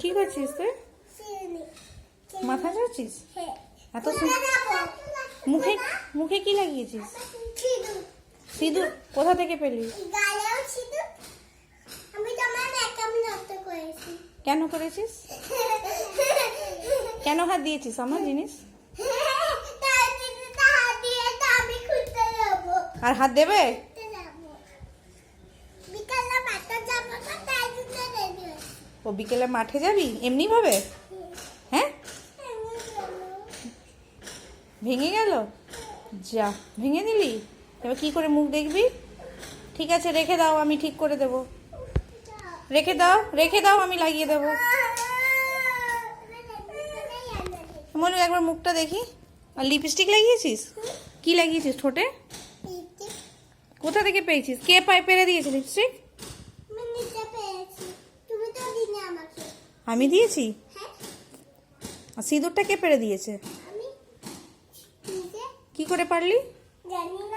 কি করছিস তুই? মাথা ধরছিস এত মুখে মুখে কি লাগিয়েছিস? সিঁদুর। কোথা থেকে পেলি? কেন করেছিস? কেন হাত দিয়েছিস? আমার জিনিস? আর হাত দেবে খুঁজতে যাব বিকালে মাঠে যাব তো তাই দিদি রেডি হয়েছি ও বিকেলে মাঠে যাবি? এমনি ভাবে? হ্যাঁ? ভেঙে গেল? যা ভেঙে দিলি এবার কি করে মুখ দেখবি? ঠিক আছে রেখে দাও আমি ঠিক করে দেব। রেখে দাও রেখে দাও আমি লাগিয়ে দেবো। মনে একবার মুখটা দেখি। আর লিপস্টিক লাগিয়েছিস? কি লাগিয়েছিস ঠোঁটে? কোথা থেকে পেয়েছিস? কে পায়ে পেরে দিয়েছে লিপস্টিক? আমি দিয়েছি? আর সিঁদুরটা কে পেরে দিয়েছে? কি করে পারলি? জানি না।